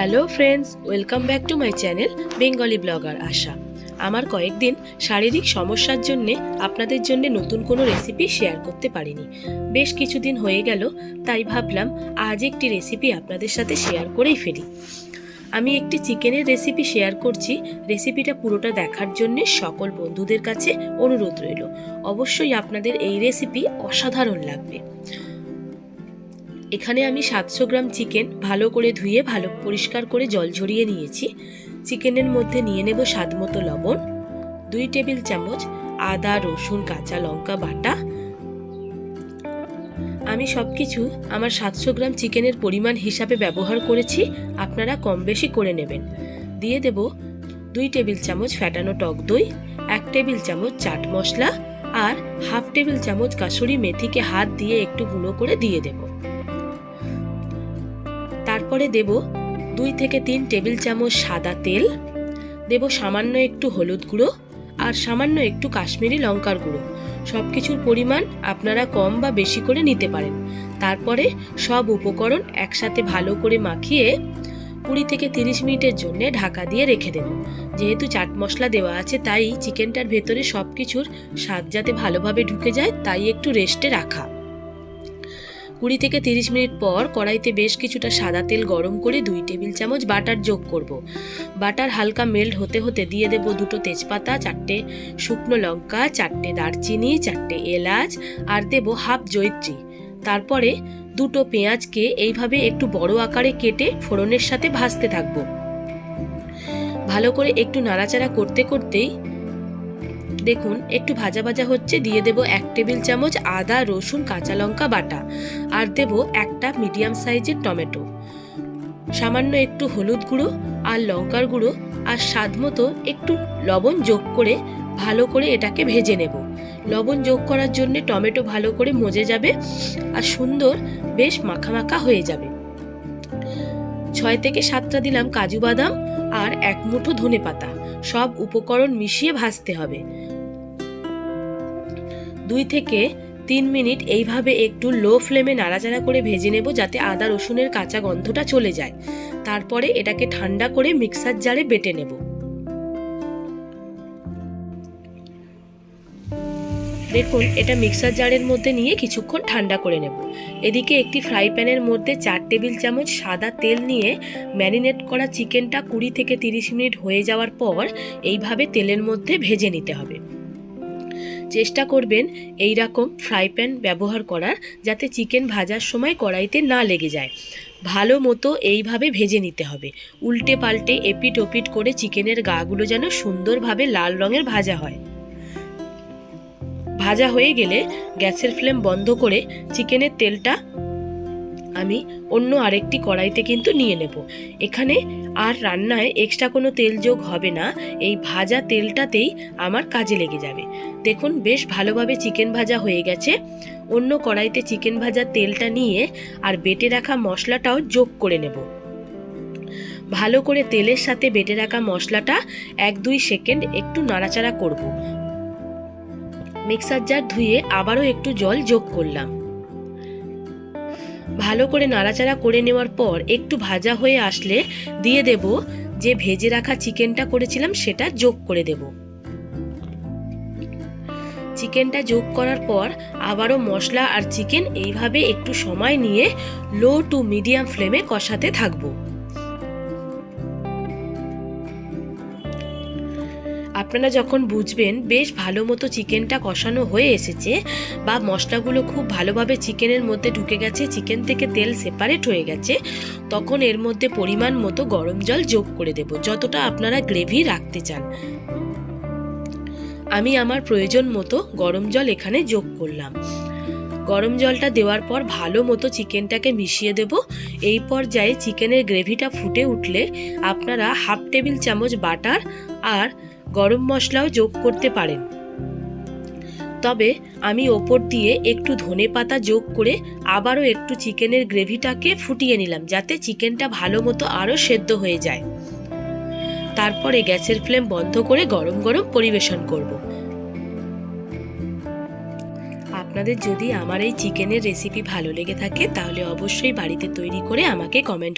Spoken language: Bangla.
Hello friends, welcome back to my channel Bengali blogger Asha. আমার কয়েকদিন শারীরিক সমস্যার জন্যে আপনাদের জন্য নতুন কোনো রেসিপি শেয়ার করতে পারিনি। বেশ কিছুদিন হয়ে গেল, তাই ভাবলাম আজ একটি রেসিপি আপনাদের সাথে শেয়ার করেই ফেলি। আমি একটি চিকেনের রেসিপি শেয়ার করছি, রেসিপিটা পুরোটা দেখার জন্যে সকল বন্ধুদের কাছে অনুরোধ রইল। অবশ্যই আপনাদের এই রেসিপি অসাধারণ লাগবে। এখানে আমি সাতশো গ্রাম চিকেন ভালো করে ধুয়ে ভালো পরিষ্কার করে জল ঝরিয়ে নিয়েছি। চিকেনের মধ্যে নিয়ে নেব স্বাদ মতো লবণ, দুই টেবিল চামচ আদা, রসুন, কাঁচা লঙ্কা বাটা। আমি সব কিছু আমার সাতশো গ্রাম চিকেনের পরিমাণ হিসাবে ব্যবহার করেছি, আপনারা কম বেশি করে নেবেন। দিয়ে দেব দুই টেবিল চামচ ফ্যাটানো টক দই, এক টেবিল চামচ চাট মশলা আর হাফ টেবিল চামচ কাসুরি মেথিকে হাত দিয়ে একটু গুঁড়ো করে দিয়ে দেব। তারপরে দেব দুই থেকে তিন টেবিল চামচ সাদা তেল, দেব সামান্য একটু হলুদ গুঁড়ো আর সামান্য একটু কাশ্মীরি লঙ্কার গুঁড়ো। সব কিছুর পরিমাণ আপনারা কম বা বেশি করে নিতে পারেন। তারপরে সব উপকরণ একসাথে ভালো করে মাখিয়ে কুড়ি থেকে তিরিশ মিনিটের জন্য ঢাকা দিয়ে রেখে দেব। যেহেতু চাট মশলা দেওয়া আছে, তাই চিকেনটার ভেতরে সব কিছুর স্বাদ যাতে ভালোভাবে ঢুকে যায়, তাই একটু রেস্টে রাখা। কুড়ি থেকে তিরিশ মিনিট পর কড়াইতে বেশ কিছুটা সাদা তেল গরম করে দুই টেবিল চামচ বাটার যোগ করব। বাটার হালকা মেল্ট হতে হতে দিয়ে দেব দুটো তেজপাতা, চারটে শুকনো লঙ্কা, চারটে দারচিনি, চারটে এলাচ আর দেব হাফ জৈত্রী তারপরে দুটো পেঁয়াজকে এইভাবে একটু বড় আকারে কেটে ফোড়নের সাথে ভাজতে থাকব ভালো করে একটু নাড়াচাড়া করতে করতেই দেখুন, একটু ভাজা ভাজা হচ্ছে, দিয়ে দেব এক টেবিল চামচ আদা, রসুন, কাঁচা লঙ্কা বাটা। আর দেব একটা মিডিয়াম সাইজের টমেটো। সামান্য একটু হলুদ গুঁড়ো আর লঙ্কার গুঁড়ো আর স্বাদ মতো একটু লবণ যোগ করে ভালো করে এটাকে ভেজে নেব। লবণ যোগ করার জন্য টমেটো ভালো করে মজে যাবে আর সুন্দর বেশ মাখা মাখা হয়ে যাবে। ছয় থেকে সাতটা দিলাম কাজু বাদাম আর এক মুঠো ধনে পাতা। সব উপকরণ মিশিয়ে ভাজতে হবে। দুই থেকে তিন মিনিট এইভাবে একটু লো ফ্লেমে নাড়াচাড়া করে ভেজে নেব যাতে আদা রসুনের কাঁচা গন্ধটা চলে যায়। তারপরে এটাকে ঠান্ডা করে মিক্সার জারে বেটে নেব। দেখুন, এটা মিক্সার জারের মধ্যে নিয়ে কিছুক্ষণ ঠান্ডা করে নেব। এদিকে একটি ফ্রাই প্যানের মধ্যে চার টেবিল চামচ সাদা তেল নিয়ে ম্যারিনেট করা চিকেনটা কুড়ি থেকে তিরিশ মিনিট হয়ে যাওয়ার পর এইভাবে তেলের মধ্যে ভেজে নিতে হবে। চেষ্টা করবেন এই রকম ফ্রাই প্যান ব্যবহার করার যাতে চিকেন ভাজার সময় কড়াইতে না লেগে যায়। ভালো মতো এইভাবে ভেজে নিতে হবে। উল্টে পাল্টে এপিট ওপিট করে চিকেনের গাগুলো যেন সুন্দরভাবে লাল রঙের ভাজা হয়। ভাজা হয়ে গেলে গ্যাসের ফ্লেম বন্ধ করে চিকেনের তেলটা আমি অন্য আরেকটি কড়াইতে কিন্তু নিয়ে নেব। এখানে আর রান্নায় এক্সট্রা কোনো তেল যোগ হবে না, এই ভাজা তেলটাতেই আমার কাজে লেগে যাবে। দেখুন, বেশ ভালোভাবে চিকেন ভাজা হয়ে গেছে। অন্য কড়াইতে চিকেন ভাজা তেলটা নিয়ে আর বেটে রাখা মশলাটাও যোগ করে নেব। ভালো করে তেলের সাথে বেটে রাখা মশলাটা এক দুই সেকেন্ড একটু নাড়াচাড়া করব। মিক্সার জার ধুয়ে আবারও একটু জল যোগ করলাম। ভালো করে নাড়াচাড়া করে নেওয়ার পর একটু ভাজা হয়ে আসলে দিয়ে দেব যে ভেজে রাখা চিকেনটা করেছিলাম সেটা যোগ করে দেব। চিকেনটা যোগ করার পর আবারও মশলা আর চিকেন এইভাবে একটু সময় নিয়ে লো টু মিডিয়াম ফ্লেমে কষাতে থাকব। আপনারা যখন বুঝবেন বেশ ভালো মতো চিকেনটা কষানো হয়ে এসেছে বা মশলাগুলো খুব ভালোভাবে চিকেনের মধ্যে ঢুকে গেছে, চিকেন থেকে তেল সেপারেট হয়ে গেছে, তখন এর মধ্যে পরিমাণ মতো গরম জল যোগ করে দেব, যতটা আপনারা গ্রেভি রাখতে চান। আমি আমার প্রয়োজন মতো গরম জল এখানে যোগ করলাম। গরম জলটা দেওয়ার পর ভালো মতো চিকেনটাকে মিশিয়ে দেব, এই পর্যায়ে চিকেনের গ্রেভিটা ফুটে উঠলে আপনারা হাফ টেবিল চামচ বাটার আর গরম মশলাও যোগ করতে পারেন। তবে আমি ওপর দিয়ে একটু ধনে পাতা যোগ করে আবারও একটু চিকেনের গ্রেভিটাকে ফুটিয়ে নিলাম, যাতে চিকেনটা ভালো মতো আরও সেদ্ধ হয়ে যায়। তারপরে গ্যাসের ফ্লেম বন্ধ করে গরম গরম পরিবেশন করব। আপনাদের যদি আমার এই চিকেনের রেসিপি ভালো লেগে থাকে, তাহলে অবশ্যই বাড়িতে তৈরি করে আমাকে কমেন্ট